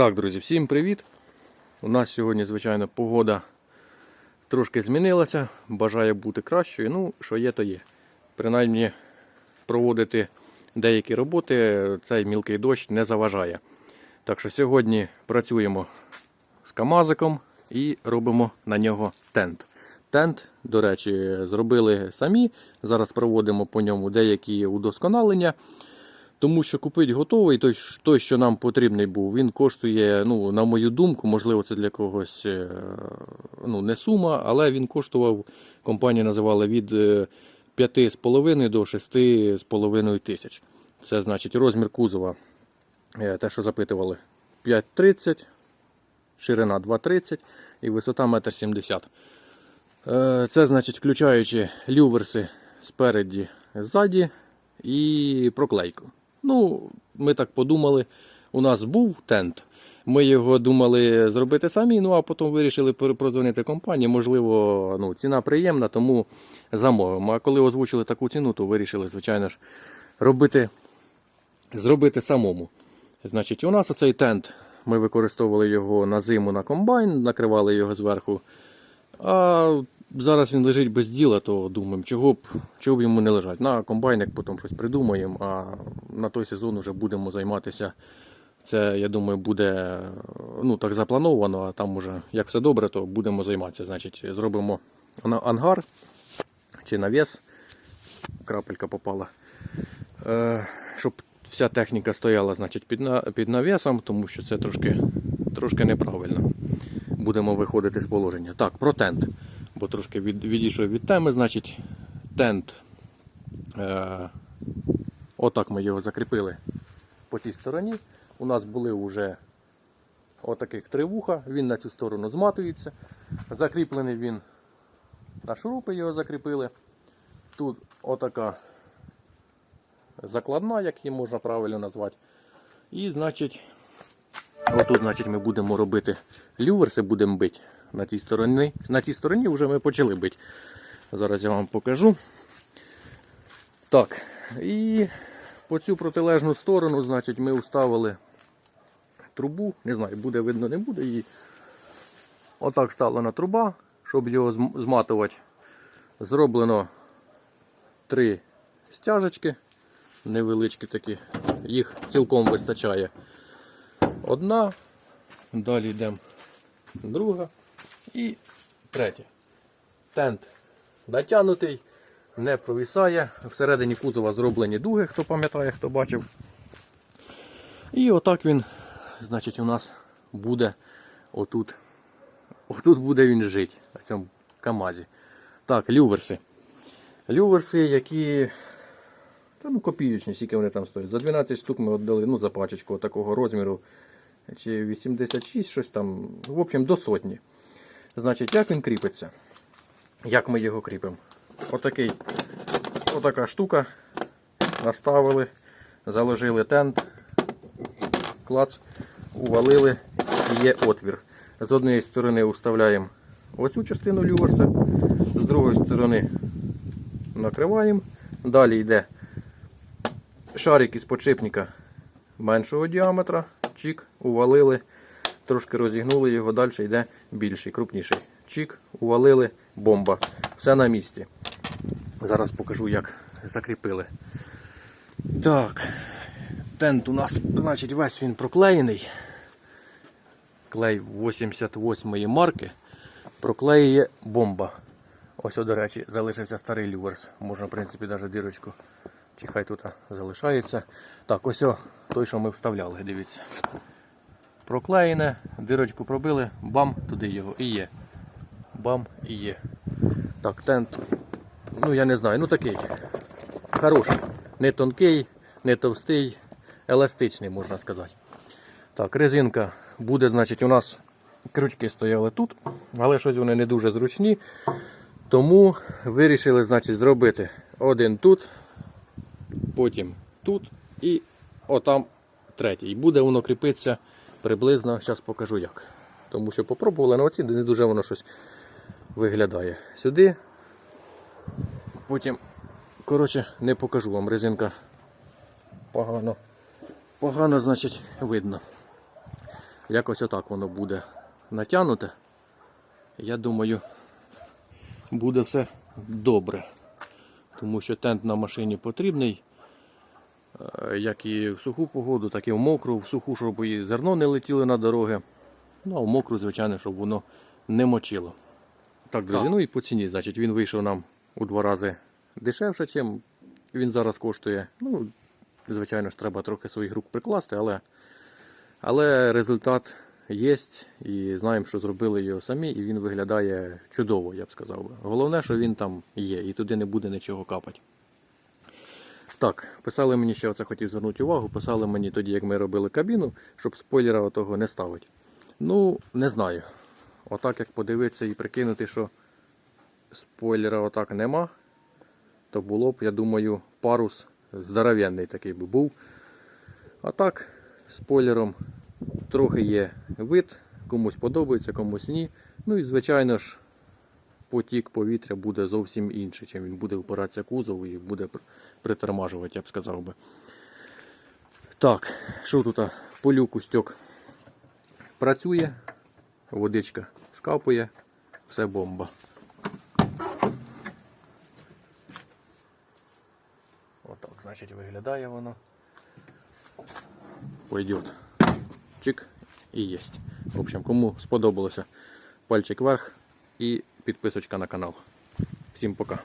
Так, друзі, всім привіт! У нас сьогодні, звичайно, погода трошки змінилася, бажає бути кращою. Ну, що є, то є. Принаймні, проводити деякі роботи цей мілкий дощ не заважає. Так що сьогодні працюємо з Камазиком і робимо на нього тент. Тент, до речі, зробили самі. Зараз проводимо по ньому деякі удосконалення. Тому що купити готовий, той, той, що нам потрібний був, він коштує, ну, на мою думку, можливо, це для когось е, ну, не сума, але він коштував, компанія називала від е, 5,5 до 6,5 тисяч. Це значить розмір кузова, е, те, що запитували, 5,30, ширина 2,30 і висота 1,70 м. Е, Це значить, включаючи люверси спереді, ззаді і проклейку. Ну, ми так подумали. У нас був тент. Ми його думали зробити самі, ну а потім вирішили прозвонити компанії. Можливо, ну, ціна приємна, тому замовимо. А коли озвучили таку ціну, то вирішили, звичайно ж, робити, зробити самому. Значить, у нас оцей тент. Ми використовували його на зиму на комбайн, накривали його зверху. А зараз він лежить без діла, то думаємо, чого б, чого б йому не лежать. На комбайник потім щось придумаємо, а на той сезон вже будемо займатися. Це, я думаю, буде ну, так заплановано, а там уже, як все добре, то будемо займатися. Значить, зробимо ангар чи навіс. Крапелька попала. Е, щоб вся техніка стояла значить, під, під навісом, тому що це трошки, трошки неправильно будемо виходити з положення. Так, про тент. Бо трошки від, відійшов від теми, значить, тент. Е, отак ми його закріпили по цій стороні. У нас були вже отаких три вуха, він на цю сторону зматується. Закріплений він на шурупи його закріпили. Тут отака закладна, як її можна правильно назвати. І, значить, Отут, значить, ми будемо робити люверси, будемо бити на тій стороні. На тій стороні вже ми почали бити. Зараз я вам покажу. Так, і по цю протилежну сторону, значить, ми вставили трубу. Не знаю, буде видно, не буде її. Отак вставлена труба, щоб його зматувати. Зроблено три стяжечки, невеличкі такі. Їх цілком вистачає. Одна, далі йдемо друга і третя. Тент натягнутий, не провісає. Всередині кузова зроблені дуги, хто пам'ятає, хто бачив. І отак він, значить, у нас буде отут. Отут буде він жити, на цьому КАМАЗі. Так, люверси. Люверси, які та ну копійочні, скільки вони там стоять. За 12 штук ми віддали ну, за пачечку такого розміру. Чи 86, щось там. В общем, до сотні. Значить, як він кріпиться? Як ми його кріпимо? Отакий, отака штука. Наставили, заложили тент, клац, увалили і є отвір. З однієї сторони вставляємо оцю частину люверса, з другої сторони накриваємо. Далі йде шарик із подшипника меншого діаметра. Чик, увалили, трошки розігнули його, далі йде більший, крупніший. Чик, увалили, бомба. Все на місці. Зараз покажу, як закріпили. Так, тент у нас, значить, весь він проклеєний. Клей 88-ї марки. Проклеює бомба. Ось, до речі, залишився старий люверс. Можна, в принципі, навіть дірочку. Чи хай тут залишається. Так, ось о, той, що ми вставляли, дивіться. Проклеєне, дирочку пробили, бам, туди його і є. Бам і є. Так, тент. Ну я не знаю, ну такий. Хороший. Не тонкий, не товстий, еластичний, можна сказати. Так, резинка буде, значить, у нас крючки стояли тут, але щось вони не дуже зручні. Тому вирішили, значить, зробити один тут, потім тут і отам третій. І буде воно кріпитися приблизно, зараз покажу як. Тому що попробували на оці, не дуже воно щось виглядає. Сюди. Потім, коротше, не покажу вам резинка погано. Погано, значить, видно. Якось отак воно буде натягнуте. Я думаю, буде все добре. Тому що тент на машині потрібний. Як і в суху погоду, так і в мокру, в суху, щоб і зерно не летіло на дороги. Ну, а в мокру, звичайно, щоб воно не мочило. Так, друзі, ну і по ціні, значить, він вийшов нам у два рази дешевше, чим він зараз коштує. Ну, звичайно ж, треба трохи своїх рук прикласти, але, але результат є. І знаємо, що зробили його самі, і він виглядає чудово, я б сказав. Головне, що він там є, і туди не буде нічого капати. Так, писали мені ще оце хотів звернути увагу. Писали мені тоді, як ми робили кабіну, щоб спойлера отого не ставити. Ну, не знаю. Отак, як подивитися і прикинути, що спойлера отак нема, то було б, я думаю, парус здоровенний такий би був. А так, спойлером трохи є вид, комусь подобається, комусь ні. Ну і звичайно ж, потік повітря буде зовсім інший, чим він буде впиратися кузову і буде притормажувати, я б сказав би. Так, що тут? а? Полюк стьок працює, водичка скапує, все бомба. Отак, значить, виглядає воно. Пойдет. Чик і єсть. В общем, кому сподобалося, пальчик вверх і підписочка на канал. Всім пока.